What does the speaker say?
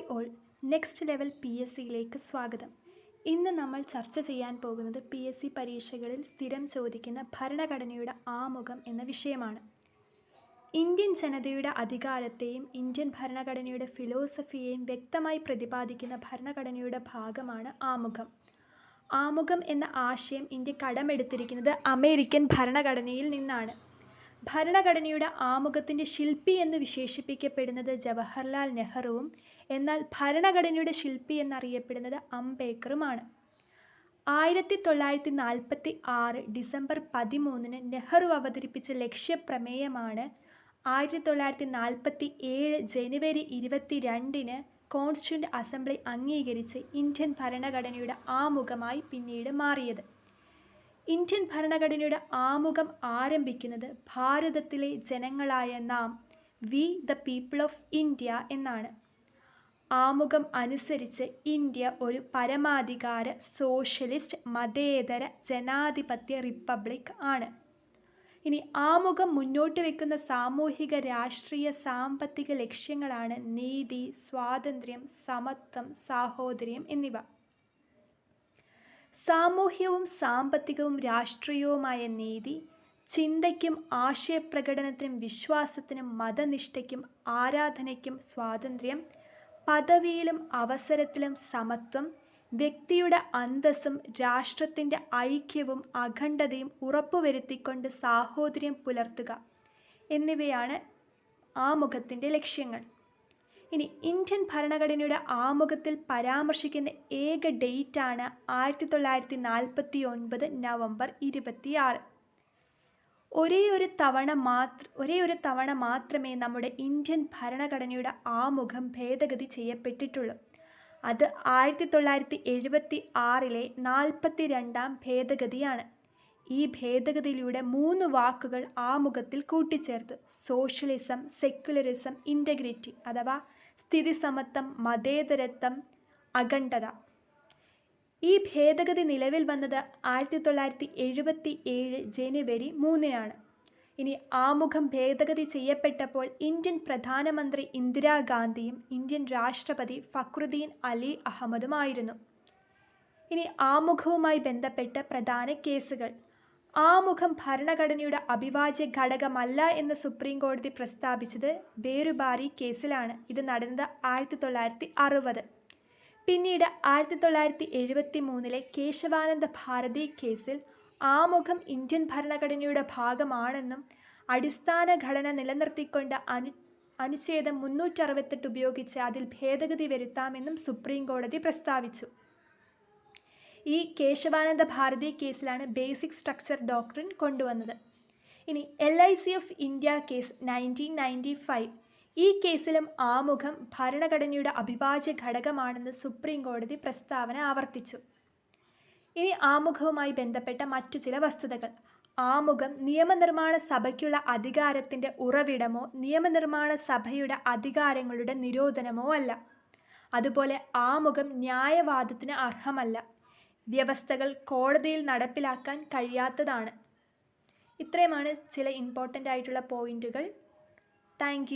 Hi all next level P S സിയിലേക്ക് സ്വാഗതം. ഇന്ന് നമ്മൾ ചർച്ച ചെയ്യാൻ പോകുന്നത് പി എസ് സി പരീക്ഷകളിൽ സ്ഥിരം ചോദിക്കുന്ന ഭരണഘടനയുടെ ആമുഖം എന്ന വിഷയമാണ്. ഇന്ത്യൻ ജനതയുടെ അധികാരത്തെയും ഇന്ത്യൻ ഭരണഘടനയുടെ ഫിലോസഫിയെയും വ്യക്തമായി പ്രതിപാദിക്കുന്ന ഭരണഘടനയുടെ ഭാഗമാണ് ആമുഖം. ആമുഖം എന്ന ആശയം ഇന്ത്യ കടമെടുത്തിരിക്കുന്നത് അമേരിക്കൻ ഭരണഘടനയിൽ നിന്നാണ്. ഭരണഘടനയുടെ ആമുഖത്തിന്റെ ശില്പി എന്ന് വിശേഷിപ്പിക്കപ്പെടുന്നത് ജവഹർലാൽ നെഹ്റുവും എന്നാൽ ഭരണഘടനയുടെ ശില്പി എന്നറിയപ്പെടുന്നത് അംബേദ്കറുമാണ്. ആയിരത്തി തൊള്ളായിരത്തി നാൽപ്പത്തി ആറ് ഡിസംബർ പതിമൂന്നിന് നെഹ്റു അവതരിപ്പിച്ച ലക്ഷ്യപ്രമേയമാണ് ആയിരത്തി തൊള്ളായിരത്തി നാൽപ്പത്തി ഏഴ് ജനുവരി ഇരുപത്തി രണ്ടിന് കോൺസ്റ്റിറ്റ്യൂന്റ് അസംബ്ലി അംഗീകരിച്ച് ഇന്ത്യൻ ഭരണഘടനയുടെ ആമുഖമായി പിന്നീട് മാറിയത്. ഇന്ത്യൻ ഭരണഘടനയുടെ ആമുഖം ആരംഭിക്കുന്നത് ഭാരതത്തിലെ ജനങ്ങളായ നാം we the people of India എന്നാണ്. ആമുഖം അനുസരിച്ച് ഇന്ത്യ ഒരു പരമാധികാര സോഷ്യലിസ്റ്റ് മതേതര ജനാധിപത്യ റിപ്പബ്ലിക് ആണ്. ഇനി ആമുഖം മുന്നോട്ട് വയ്ക്കുന്ന സാമൂഹിക രാഷ്ട്രീയ സാമ്പത്തിക ലക്ഷ്യങ്ങളാണ് നീതി സ്വാതന്ത്ര്യം സമത്വം സാഹോദര്യം എന്നിവ. സാമൂഹ്യവും സാമ്പത്തികവും രാഷ്ട്രീയവുമായ നീതി ചിന്തയ്ക്കും ആശയപ്രകടനത്തിനും വിശ്വാസത്തിനും മതനിഷ്ഠയ്ക്കും ആരാധനയ്ക്കും സ്വാതന്ത്ര്യം പദവിയിലും അവസരത്തിലും സമത്വം വ്യക്തിയുടെ അന്തസ്സും രാഷ്ട്രത്തിന്റെ ഐക്യവും അഖണ്ഡതയും ഉറപ്പുവരുത്തിക്കൊണ്ട് സാഹോദര്യം പുലർത്തുക എന്നിവയാണ് ആമുഖത്തിന്റെ ലക്ഷ്യങ്ങൾ. ഇനി ഇന്ത്യൻ ഭരണഘടനയുടെ ആമുഖത്തിൽ പരാമർശിക്കുന്ന ഏക ഡേറ്റാണ് ആയിരത്തി തൊള്ളായിരത്തി നാൽപ്പത്തി ഒൻപത് നവംബർ ഇരുപത്തിയാറ്. ഒരേ ഒരു തവണ മാത്ര ഒരേ ഒരു തവണ മാത്രമേ നമ്മുടെ ഇന്ത്യൻ ഭരണഘടനയുടെ ആമുഖം ഭേദഗതി ചെയ്യപ്പെട്ടിട്ടുള്ളൂ. അത് ആയിരത്തി തൊള്ളായിരത്തി എഴുപത്തി ആറിലെ നാൽപ്പത്തി രണ്ടാം ഭേദഗതിയാണ്. ഈ ഭേദഗതിയിലൂടെ മൂന്ന് വാക്കുകൾ ആമുഖത്തിൽ കൂട്ടിച്ചേർത്തു. സോഷ്യലിസം സെക്യുലറിസം ഇന്റഗ്രിറ്റി അഥവാ സ്ഥിതിസമത്വം മതേതരത്വം അഖണ്ഡത. ഈ ഭേദഗതി നിലവിൽ വന്നത് ആയിരത്തി തൊള്ളായിരത്തി എഴുപത്തി ഏഴ് ജനുവരി മൂന്നിനാണ്. ഇനി ആമുഖം ഭേദഗതി ചെയ്യപ്പെട്ടപ്പോൾ ഇന്ത്യൻ പ്രധാനമന്ത്രി ഇന്ദിരാഗാന്ധിയും ഇന്ത്യൻ രാഷ്ട്രപതി ഫക്രുദ്ദീൻ അലി അഹമ്മദുമായിരുന്നു. ഇനി ആമുഖവുമായി ബന്ധപ്പെട്ട പ്രധാന കേസുകൾ. ആമുഖം ഭരണഘടനയുടെ അവിഭാജ്യ ഘടകമല്ല എന്ന് സുപ്രീം കോടതി പ്രസ്താവിച്ചത് ബേരുബാരി കേസിലാണ്. ഇത് നടന്നത് ആയിരത്തി തൊള്ളായിരത്തി അറുപത് പിന്നീട് ആയിരത്തി തൊള്ളായിരത്തി എഴുപത്തി മൂന്നിലെ കേശവാനന്ദ ഭാരതി കേസിൽ ആമുഖം ഇന്ത്യൻ ഭരണഘടനയുടെ ഭാഗമാണെന്നും അടിസ്ഥാന ഘടന നിലനിർത്തിക്കൊണ്ട് അനു അനുച്ഛേദം മുന്നൂറ്ററുപത്തെട്ട് ഉപയോഗിച്ച് അതിൽ ഭേദഗതി വരുത്താമെന്നും സുപ്രീം കോടതി പ്രസ്താവിച്ചു. ഈ കേശവാനന്ദ ഭാരതി കേസിലാണ് ബേസിക് സ്ട്രക്ചർ ഡോക്ടറിൻ കൊണ്ടുവന്നത്. ഇനി L I C of India case nineteen ninety five ഈ കേസിലും ആമുഖം ഭരണഘടനയുടെ അഭിഭാജ്യ ഘടകമാണെന്ന് സുപ്രീം കോടതി പ്രസ്താവന ആവർത്തിച്ചു. ഇനി ആമുഖവുമായി ബന്ധപ്പെട്ട മറ്റു ചില വസ്തുതകൾ. ആമുഖം നിയമനിർമ്മാണ സഭയ്ക്കുള്ള അധികാരത്തിന്റെ ഉറവിടമോ നിയമനിർമ്മാണ സഭയുടെ അധികാരങ്ങളുടെ നിരോധനമോ അല്ല. അതുപോലെ ആമുഖം ന്യായവാദത്തിന് അർഹമല്ല. വ്യവസ്ഥകൾ കോടതിയിൽ നടപ്പിലാക്കാൻ കഴിയാത്തതാണ്. ഇത്രയുമാണ് ചില ഇമ്പോർട്ടന്റ് ആയിട്ടുള്ള പോയിന്റുകൾ താങ്ക്